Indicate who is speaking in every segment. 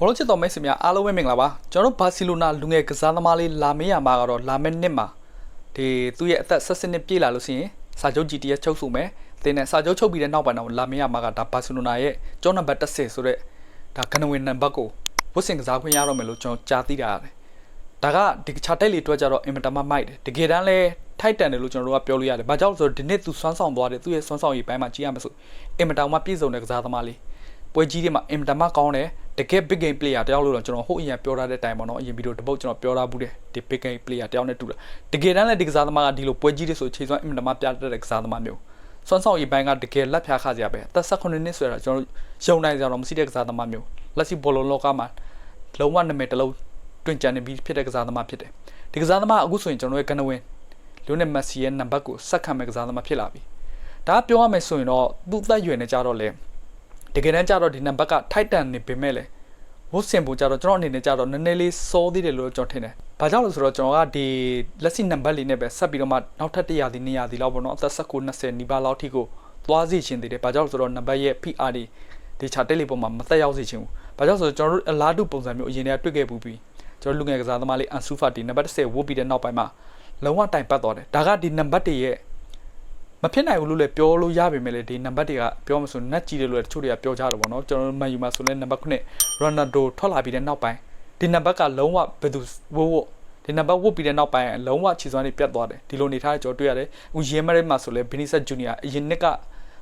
Speaker 1: ဘောလုံးချစ်တော်မိတ်ဆွေများအားလုံးပဲမင်္ဂလာပါကျွန်တော်တို့ဘာစီလိုနာလူငယ်ကစားသမားလေးလာမေးရမှာကတော့လာမယ့်နှစ်မှာဒီသူ့ရဲ့အသက်16နှစ်ပြည့်လာလို့ရှိရင်စာချုပ် GTS ချုပ်ဆိုမယ်တင်းနဲ့စာချုပ်ချုပ်ပြီးတဲ့နောက်ပိုင်းတော့လာမေးရမှာကဒါဘာစီလိုနာရဲ့ကျောင်းနံပါတ်10ဆိုတဲ့ဒါကနဝင်နံပါတ်ကိုဝတ်ဆင်ကစားခွင့်ရတော့မယ်လို့ကျွန်တော်ကြားသိတာရတယ်ဒါကဒီချာတိုက်လေးတွက်ကြတော့အင်မတန်မှမိုက်တယ်တကယ်တမ်းလဲထိုက်တန်တယ်လို့ကျွန်တော်တို့ကပြောလို့ရတယ်။ဘာကြောင့်လဲဆိုတော့ဒီနေ့သူစွမ်းဆောင်သွားတယ်သူ့ရဲ့စွမ်းဆောင်ရည်ပိုင်းမှာကြည့်ရမှာဆိုအင်မတန်မှပြည့်စုံတဲ့ကစားသမားလေး ပွဲကြီးတွေမှာအင်မတန်မှကောင်းတယ်တကယ် big game player တယောက်လို့တော့ကျွန်တော်ဟိုအရင်ပြောထားတဲ့အတိုင်းပေါ့နော်အရင်ဗီဒီယိုတစ်ပုတ်ကျွန်တော်ပြောထားဘူးတယ်ဒီ big game player တယောက်နဲ့တူတာတကယ်တမ်းလည်းဒီကစားသမားကဒီလိုပွဲကြီးတွေဆိုခြေစွမ်းအင်မတန်မှပြတတ်တဲ့ကစားသမားမျိုးစွမ်းဆောင်ရည်ပိုင်းကတကယ်လက်ဖြားခကြပဲအသက်18နှစ်ဆိုတော့ကျွန်တော်ယုံနိုင်ကြတော့မရှိတဲ့ကစားသမားမျိုးလက်ရှိဘောလုံးလောကမှာလုံးဝနာမည်တစ်လုံးတွင်ကြံနေပြီးဖြစ်တဲ့ကစားသမားဖြစ်တယ်ဒီကစားသမားအခုဆိုရင်ကျွန်တော်ရဲ့ကနဝင်လူနဲ့မက်ဆီရဲ့နံပါတ်ကိုဆက်ခံမဲ့ကစားသမားဖြစ်လာပြီဒါပြောရမယ်ဆိုရင်တော့သူ့သက်ရွယ်နဲ့ကြတော့လေ တကယ်တမ်းကြတော့ဒီနံပါတ်ကထိုက်တန်နေပေမဲ့လေဝတ်စင်ဖို့ကြတော့ကျွန်တော်အနေနဲ့ကြတော့နည်းနည်းလေးစောသေးတယ်လို့ကျွန်တော်ထင်တယ်။ဘာကြောင့်လဲဆိုတော့ကျွန်တော်ကဒီလက်ရှိနံပါတ်လေးနဲ့ပဲဆက်ပြီးတော့မှနောက်ထပ်100ဒီ200ဒီလောက်ပေါ့နော်အသက်19 20နီးပါးလောက်ထိကိုသွားစီခြင်းသေးတယ်။ဘာကြောင့်လဲဆိုတော့နံပါတ်ရဲ့ PR ဒီဒီချာတက်လေးပေါ်မှာမသက်ရောက်စေခြင်းဘူး။ဘာကြောင့်ဆိုတော့ကျွန်တော်တို့အလားတူပုံစံမျိုးအရင်တည်းကတွေ့ခဲ့ပူပြီးကျွန်တော်လူငယ်ကစားသမားလေးအန်ဆူဖာတီနံပါတ်10ဝုတ်ပြီးတဲ့နောက်ပိုင်းမှာလုံးဝတိုင်ပတ်သွားတယ်။ဒါကဒီနံပါတ်တွေရဲ့ မဖြစ်နိုင်ဘူးလို့လည်းပြောလို့ရပေမဲ့လည်းဒီနံပါတ်တွေကပြောမဆိုနက်ကြီးတယ်လို့တချို့တွေကပြောကြတယ်ပေါ့နော်ကျွန်တော်မန်ယူမှာဆိုလဲနံပါတ်9ရိုနာဒိုထွက်လာပြီးတဲ့နောက်ပိုင်းဒီနံပါတ်ကလုံးဝဘယ်သူဝိုးဝို့ဒီနံပါတ်ဝတ်ပြီးတဲ့နောက်ပိုင်းလုံးဝခြေစွမ်းတွေပြတ်သွားတယ်ဒီလိုနေထားတဲ့ကျွန်တော်တွေ့ရတယ်ဦးရဲမရဲမှာဆိုလဲဘီနီဆက်ဂျူနီယာအရင်နှစ်က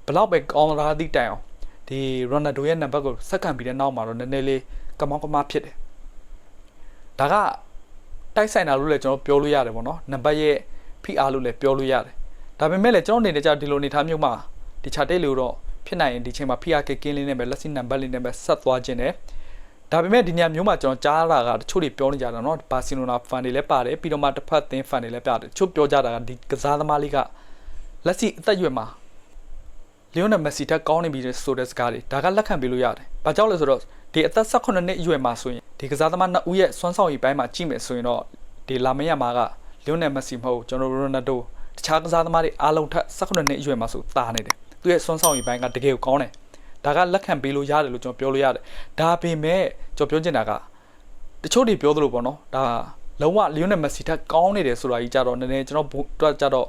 Speaker 1: ဘလောက်ပဲကောင်းလာသည့်တိုင်အောင်ဒီရိုနာဒိုရဲ့နံပါတ်ကိုစက္ကန့်ပြီးတဲ့နောက်မှာတော့နည်းနည်းလေးကမောင်းကမားဖြစ်တယ်ဒါကတိုက်ဆိုင်တာလို့လည်းကျွန်တော်ပြောလို့ရတယ်ပေါ့နော်နံပါတ်ရဲ့ PR လို့လည်းပြောလို့ရတယ် ဒါပေမဲ့လည်းကျွန်တော်အနေနဲ့ကြာဒီလိုအနေထားမျိုးမှာဒီချာတိတ်လို့တော့ဖြစ်နိုင်ရင်ဒီချိန်မှာ PRK ကင်းလေးနဲ့ပဲလက်စီနံပါတ်လေးနဲ့ပဲဆက်သွားခြင်းတယ်ဒါပေမဲ့ဒီညမျိုးမှာကျွန်တော်ကြားလာတာတချို့တွေပြောနေကြတာเนาะဘာစီလိုနာဖန်တွေလည်းပါတယ်ပြီးတော့မှတစ်ဖက်သင်းဖန်တွေလည်းပါတယ်တချို့ပြောကြတာကဒီကစားသမားလေးကလက်စီအသက်အရွယ်မှာလီယိုနယ်မက်ဆီတက်ကောင်းနေပြီဆိုတဲ့စကားတွေဒါကလက်ခံပေးလို့ရတယ်။ဘာကြောင့်လဲဆိုတော့ဒီအသက်18နှစ်အရွယ်မှာဆိုရင်ဒီကစားသမားနှစ်ဦးရဲ့စွမ်းဆောင်ရည်ပိုင်းမှာကြည့်မယ်ဆိုရင်တော့ဒီလာမင်းရမှာကလီယိုနယ်မက်ဆီမဟုတ်ကျွန်တော်ရိုနာဒို တခြားကစားသမားတွေအားလုံးထက်18နှစ်အရွယ်မှာဆိုတာနေတယ်သူရဲ့စွမ်းဆောင်ရည်ပိုင်းကတကယ်ကိုကောင်းတယ်ဒါကလက်ခံပေးလို့ရတယ်လို့ကျွန်တော်ပြောလို့ရတယ်ဒါပေမဲ့ကျွန်တော်ပြောချင်တာကတချို့တွေပြောသလိုပေါ့နော်ဒါလုံးဝလီယိုနယ်မက်ဆီထက်ကောင်းနေတယ်ဆိုတာကြီးကြတော့နည်းနည်းကျွန်တော်တို့ကြတော့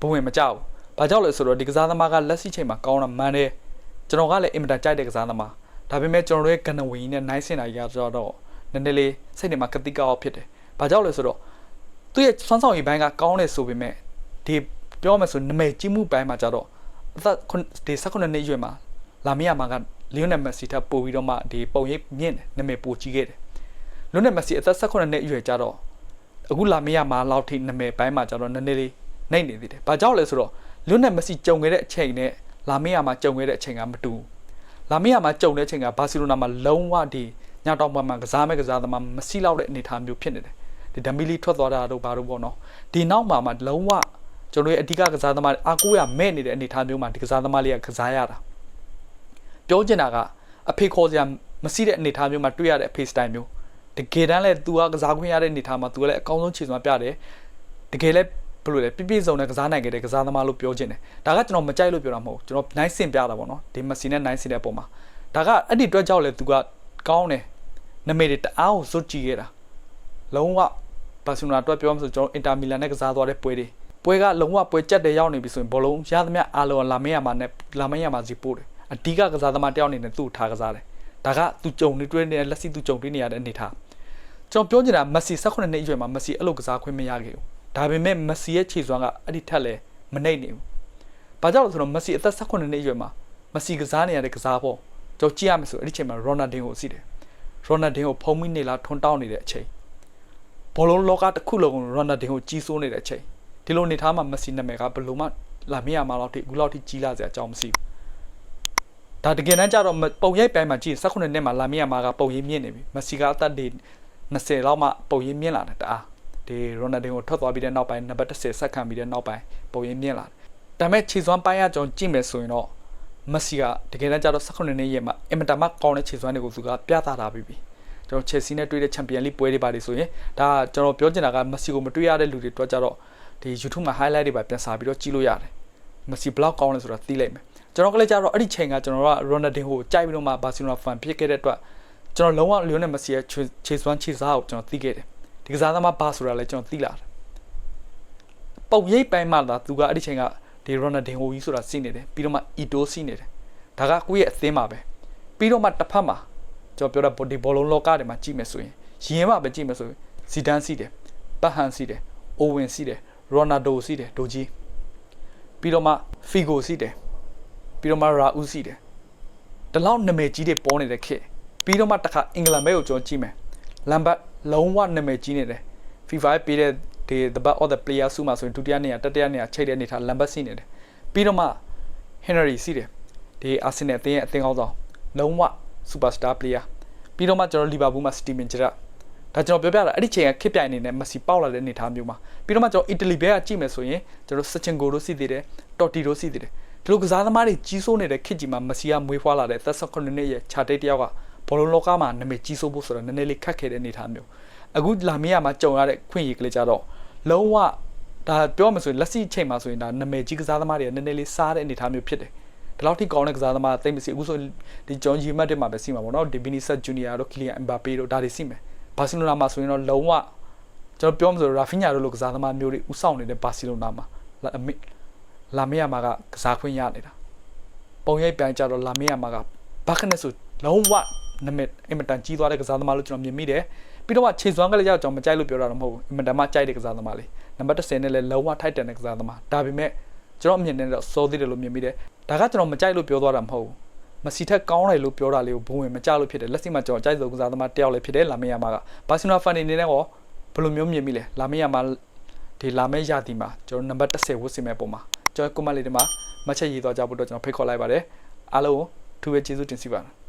Speaker 1: ဘဝင်မကြောက်ဘူးဘာကြောင့်လဲဆိုတော့ဒီကစားသမားကလက်ရှိချိန်မှာကောင်းတာမှန်တယ်ကျွန်တော်ကလည်းအင်မတန်ကြိုက်တဲ့ကစားသမားဒါပေမဲ့ကျွန်တော်တို့ရဲ့ကနဝီနဲ့နိုင်စင်တာကြီးကတော့နည်းနည်းလေးစိတ်ထဲမှာကတိကောက်ဖြစ်တယ်ဘာကြောင့်လဲဆိုတော့သူ့ရဲ့စွမ်းဆောင်ရည်ပိုင်းကကောင်းတယ်ဆိုပေမဲ့ ဒီပြောမယ်ဆိုနမဲကြီးမှုပိုင်းမှာကြတော့အသက်ဒီ16နှစ်အရွယ်မှာလာမီယာမှာကလီယိုနယ်မက်ဆီထပ်ပို့ပြီးတော့မှဒီပုံရိပ်မြင့်နမဲပိုကြီးခဲ့တယ်လီယိုနယ်မက်ဆီအသက်16နှစ်အရွယ်ကြတော့အခုလာမီယာမှာလောက်ထိနမဲပိုင်းမှာကြတော့နည်းနည်းလေးနှိမ့်နေသေးတယ်။ဘာကြောင့်လဲဆိုတော့လီယိုနယ်မက်ဆီကြုံခဲ့တဲ့အချိန်နဲ့လာမီယာမှာကြုံခဲ့တဲ့အချိန်ကမတူဘူး။လာမီယာမှာကြုံတဲ့အချိန်ကဘာစီလိုနာမှာလုံးဝဒီညတောင်ပိုင်းမှာကစားမဲ့ကစားသမားမရှိတော့တဲ့အနေအထားမျိုးဖြစ်နေတယ်။ဒီဒမ်မီလီထွက်သွားတာတို့ဘာတို့ပေါ့နော်။ဒီနောက်မှာမှလုံးဝ ကျွန်တော်ရဲ့အဓိကကစားသမားအားကိုးရမဲ့နေတဲ့အနေအထားမျိုးမှာဒီကစားသမားလေးကကစားရတာပြောချင်တာကအဖေခေါ်စရာမရှိတဲ့အနေအထားမျိုးမှာတွေ့ရတဲ့အဖေစတိုင်မျိုးတကယ်တမ်းလဲ तू ကကစားခွင့်ရတဲ့အနေအထားမှာ तू ကလည်းအကောင်းဆုံးခြေစွမ်းပြတယ်တကယ်လဲဘယ်လိုလဲပြပြစုံနဲ့ကစားနိုင်ခဲ့တဲ့ကစားသမားလို့ပြောချင်တယ်ဒါကကျွန်တော်မကြိုက်လို့ပြောတာမဟုတ်ကျွန်တော်နိုင်စင်ပြတာပေါ့နော်ဒီမစီနဲ့နိုင်စင်တဲ့ပုံမှာဒါကအဲ့ဒီအတွက်ကြောင့်လဲ तू ကကောင်းတယ်နမေတွေတအားကိုဇွတ်ကြည့်ခဲ့တာလုံးဝဘာစီလိုနာအတွက်ပြောမှဆိုကျွန်တော်အင်တာမီလန်နဲ့ကစားသွားတဲ့ပွဲတွေ ပွဲကလုံးဝပွဲကြက်တယ်ရောက်နေပြီဆိုရင်ဘောလုံးရသမျှအားလုံးလာမင်းရမှာနဲ့လာမင်းရမှာစီပို့တယ်အဓိကကစားသမားတယောက်အနေနဲ့သူ့ထားကစားတယ်ဒါကသူကြုံနေတွေ့နေတဲ့လက်စီသူကြုံတွေ့နေရတဲ့အနေထားကျွန်တော်ပြောချင်တာမက်ဆီ18နှစ်အရွယ်မှာမက်ဆီအဲ့လိုကစားခွင့်မရခဲ့ဘူးဒါပေမဲ့မက်ဆီရဲ့ခြေစွမ်းကအဲ့ဒီထက်လည်းမနှိမ့်နေဘူးဘာကြောင့်လဲဆိုတော့မက်ဆီအသက်18နှစ်အရွယ်မှာမက်ဆီကစားနေရတဲ့ကစားဖို့ကျွန်တော်ကြည့်ရမယ်ဆိုအဲ့ဒီချိန်မှာရိုနာဒင်ကိုစီးတယ်ရိုနာဒင်ကိုဖုံးမိနေလားထွန်းတောင်းနေတဲ့အချိန်ဘောလုံးလောကတစ်ခုလုံးကိုရိုနာဒင်ကိုကြီးစိုးနေတဲ့အချိန် ဒီလိုနေထားမှာမက်ဆီနာမည်ကဘယ်လိုမှလာမရမှာတော့ဒီအခုလောက်ထိကြီးလာစရာအကြောင်းမရှိဘူးဒါတကယ်တမ်းကျတော့ပုံရိပ်ပိုင်းမှာကြည့်18နှစ်မှာလာမရမှာကပုံရိပ်မြင့်နေပြီမက်ဆီကအသက်တွေ20လောက်မှပုံရိပ်မြင့်လာတယ်တအားဒီရိုနယ်ဒင်ကိုထွက်သွားပြီးတဲ့နောက်ပိုင်းနံပါတ်10ဆက်ခံပြီးတဲ့နောက်ပိုင်းပုံရိပ်မြင့်လာတယ်ဒါပေမဲ့ခြေစွမ်းပိုင်းရကြောင်းကြည့်မယ်ဆိုရင်တော့မက်ဆီကတကယ်တမ်းကျတော့18နှစ်ရဲ့မှာအင်မတန်မှကောင်းတဲ့ခြေစွမ်းတွေကိုသူကပြသတာပြီးပြီကျွန်တော် Chelsea နဲ့တွေ့တဲ့ Champions League ပွဲတွေပါလေဆိုရင်ဒါကျွန်တော်ပြောချင်တာကမက်ဆီကိုမတွေ့ရတဲ့လူတွေတွေ့ကြတော့ ဒီ YouTube မှာ highlight တွေပါပြန်စာပြီးတော့ကြည့်လို့ရတယ်မက်ဆီဘလောက်ကောင်းလဲဆိုတာသိလိုက်မယ်ကျွန်တော်ကလည်းကြတော့အဲ့ဒီချိန်ကကျွန်တော်က Ronaldinho ကိုကြိုက်ပြီးတော့မှ Barcelona fan ဖြစ်ခဲ့တဲ့အတွက်ကျွန်တော်လုံးဝလီယိုနယ်မက်ဆီရဲ့ခြေခြေစွမ်းခြေစားကိုကျွန်တော်သိခဲ့တယ်ဒီကစားသမားဘာဆိုတာလဲကျွန်တော်သိလာတယ်ပုံရိပ်ပိုင်းမှာသာသူကအဲ့ဒီချိန်ကဒီရိုနာဒင်ဟိုကြီးဆိုတာစီးနေတယ်ပြီးတော့မှအီတိုးစီးနေတယ်ဒါကကိုယ့်ရဲ့အသင်းမှာပဲပြီးတော့မှတစ်ဖက်မှာကျွန်တော်ပြောတာဒီဘောလုံးလောကတွေမှာကြည့်မယ်ဆိုရင်ရင်မှာပဲကြည့်မယ်ဆိုရင်ဇီဒန်စီးတယ်ပတ်ဟန်စီးတယ်အိုဝင်စီးတယ် ရိုနာဒိုစီးတယ်ဒိုဂျီပြီးတော့မှဖီဂိုစီးတယ်ပြီးတော့မှရာဦးစီးတယ်ဒီလောက်နာမည်ကြီးတွေပေါ်နေတဲ့ခေတ်ပြီးတော့မှတစ်ခါအင်္ဂလန်ဘဲကိုကျွန်တော်ကြည့်မယ်လမ်ဘတ်လုံးဝနာမည်ကြီးနေတယ် FIFA ပေးတဲ့ဒီ the back of the player စုမှာဆိုရင်ဒုတိယနေရာတတိယနေရာချိန်တဲ့အနေထားလမ်ဘတ်စီနေတယ်ပြီးတော့မှ Henry စီးတယ်ဒီအာဆင်နယ်အသင်းရဲ့အသင်းကောင်းဆောင်လုံးဝ superstar player ပြီးတော့မှကျွန်တော်လီဗာပူးမှာ Steven Gerrard ဒါကျွန်တော်ပြောပြတာအဲ့ဒီချိန်ကခစ်ပြိုင်နေနဲ့မက်ဆီပေါက်လာတဲ့အနေအထားမျိုးမှာပြီးတော့မှကျွန်တော်အီတလီဘက်ကကြည့်မယ်ဆိုရင်ကျွန်တော်စချင်ဂိုတို့စီသေးတယ်တော်တီတို့စီသေးတယ်ဒီလိုကစားသမားတွေကြီးစိုးနေတဲ့ခစ်ကြီးမှာမက်ဆီကမွေးဖွားလာတဲ့သက်၁9နှစ်ရဲ့ခြာတိတ်တယောက်ကဘောလုံးလောကမှာနာမည်ကြီးစိုးဖို့ဆိုတော့နည်းနည်းလေးခက်ခဲတဲ့အနေအထားမျိုးအခုလာမင်းရမှာကြုံရတဲ့ခွင့်ရည်ကလေးကြတော့လုံးဝဒါပြောမှဆိုရင်လက်ရှိချိန်မှာဆိုရင်ဒါနာမည်ကြီးကစားသမားတွေကနည်းနည်းလေးစားတဲ့အနေအထားမျိုးဖြစ်တယ်ဒီလောက်ထိကောင်းတဲ့ကစားသမားတိတ်မစီအခုဆိုဒီဂျွန်ဂျီမတ်တွေမှာပဲစီမှာပေါ့နော်ဒီဘီနီဆက်ဂျူနီယာတို့ကီလီယန်အမ်ဘာပေတို့ဒါတွေစီမယ် ဘာစီလိုနာမှာဆိုရင်တော့လုံးဝကျွန်တော်ပြောမှဆိုရာဖီညာတို့လိုကစားသမားမျိုးတွေဥဆောင်နေတဲ့ဘာစီလိုနာမှာလာမေလာမေယာမှာကကစားခွင့်ရနေတာပုံရိပ်ပြန်ကြတော့လာမေယာမှာကဘာခနဲ့ဆိုလုံးဝနမစ်အင်မတန်ကြီးသွားတဲ့ကစားသမားလို့ကျွန်တော်မြင်မိတယ်ပြီးတော့မှခြေစွမ်းကလေးကြောင့်ကျွန်တော်မကြိုက်လို့ပြောတာတော့မဟုတ်ဘူးအင်မတန်မှကြိုက်တဲ့ကစားသမားလေးနံပါတ်10နဲ့လည်းလုံးဝထိုက်တန်တဲ့ကစားသမားဒါပေမဲ့ကျွန်တော်အမြင်နဲ့တော့စိုးသေးတယ်လို့မြင်မိတယ်ဒါကကျွန်တော်မကြိုက်လို့ပြောသွားတာမဟုတ်ဘူး မစီထက်ကောင်းတယ်လို့ပြောတာလေးကိုဘုံဝင်မကြလို့ဖြစ်တယ်လက်ရှိမှာကျွန်တော်ကြိုက်ဆုံးကစားသမားတယောက်လည်းဖြစ်တယ်လာမေးရမှာကဘာစီလိုနာဖန်နေနေနဲ့ရောဘယ်လိုမျိုးမြင်မိလဲလာမေးရမှာဒီလာမေးရတီမှာကျွန်တော်နံပါတ်10ဝတ်စင်မဲ့ပုံမှာကျွန်တော်ကွန်မန့်လေးတွေမှာမှတ်ချက်ရေးသွားကြဖို့တော့ကျွန်တော်ဖိတ်ခေါ်လိုက်ပါတယ်အားလုံးကိုထူးပဲကျေးဇူးတင်စီပါတယ်